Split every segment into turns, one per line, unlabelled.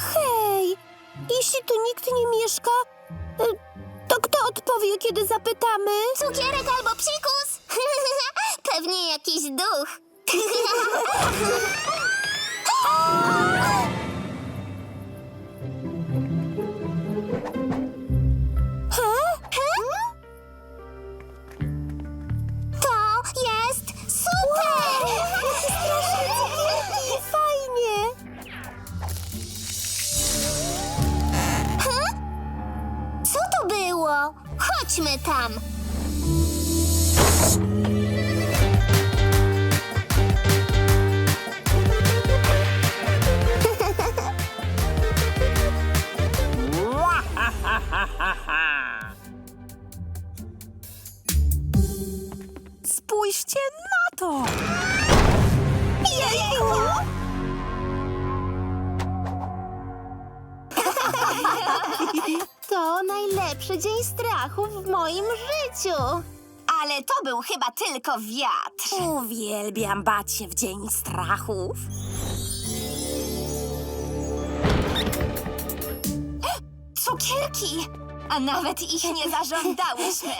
Hej, jeśli tu nikt nie mieszka, y, to kto odpowie, kiedy zapytamy?
Cukierek albo psikus? Pewnie jakiś duch. Chodźmy tam.
Spójrzcie na to! Jejku!
To najlepszy dzień strachu w moim życiu.
Ale to był chyba tylko wiatr.
Uwielbiam bać się w dzień strachów.
Cukierki! A nawet ich nie zażądałyśmy.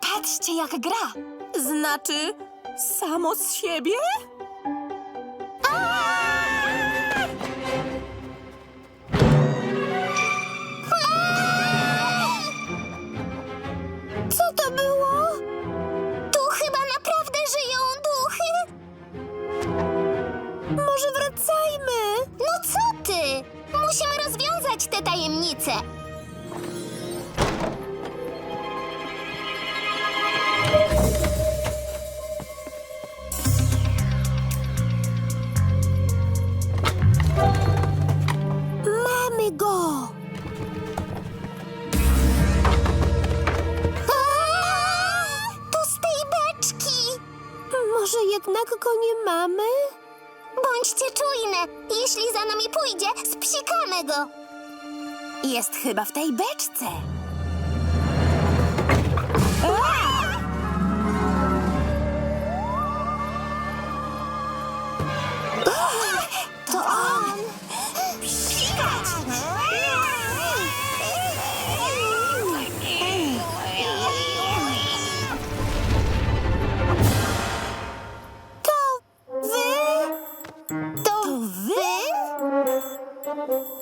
Patrzcie, jak gra.
Znaczy, samo z siebie? Było?
Tu chyba naprawdę żyją duchy.
Może wracajmy?
No co ty? Musimy rozwiązać tę tajemnicę.
jednak go nie mamy?
Bądźcie czujne. Jeśli za nami pójdzie, spsikamy go.
Jest chyba w tej beczce. A! Thank you.